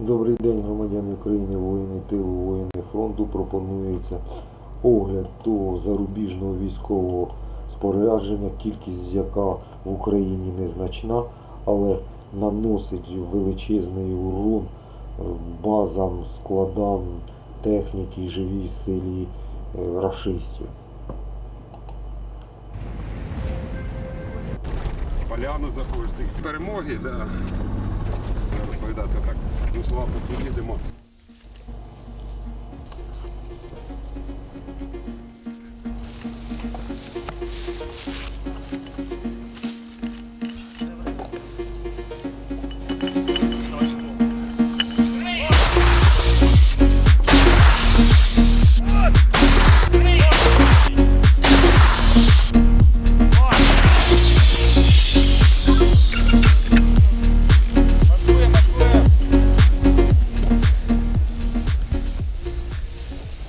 Добрий день, громадяни України, воїни тилу, воїни фронту. Пропонується огляд того зарубіжного військового спорядження, кількість яка в Україні незначна, але наносить величезний урон е, базам, складам техніки, живій силі е, рашистів. Поляну заходиш, перемоги, да. Розповідати так. Ну, славно поїдемо.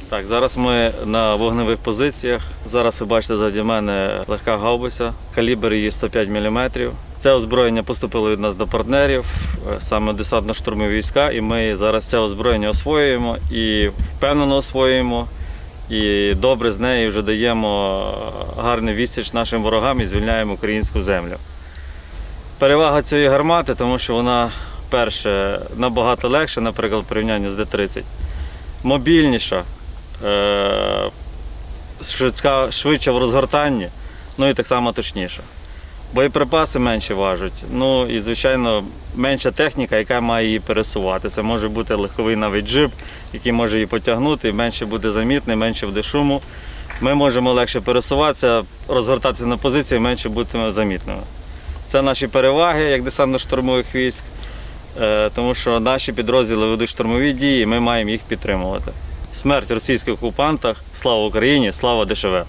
Так, зараз ми на вогневих позиціях. Зараз ви бачите заді мене легка гаубиця, калібр її 105 мм. Це озброєння поступило від нас до партнерів, е, саме десантно-штурмові війська, і ми зараз це озброєння освоюємо і впевнено освоюємо. І добре з нею вже даємо е, гарний відсіч нашим ворогам і звільняємо українську землю. Перевага цієї гармати, тому що вона, перше, набагато легша, наприклад, в порівнянні з Д-30. Мобільніша, е, швидша в розгортанні, ну і так само точніша. Боєприпаси менше важать. Ну і, звичайно, менша техніка, яка має її пересувати. Це може бути легковий навіть джип, який може її потягнути, менше буде замітний, менше буде шуму. Ми можемо легше пересуватися, розгортатися на позиції, менше бути замітними. Це наші переваги як десантно-штурмових військ, е, тому що наші підрозділи ведуть штурмові дії, і ми маємо їх підтримувати. Смерть російських окупантах, слава Україні, слава ДШВ.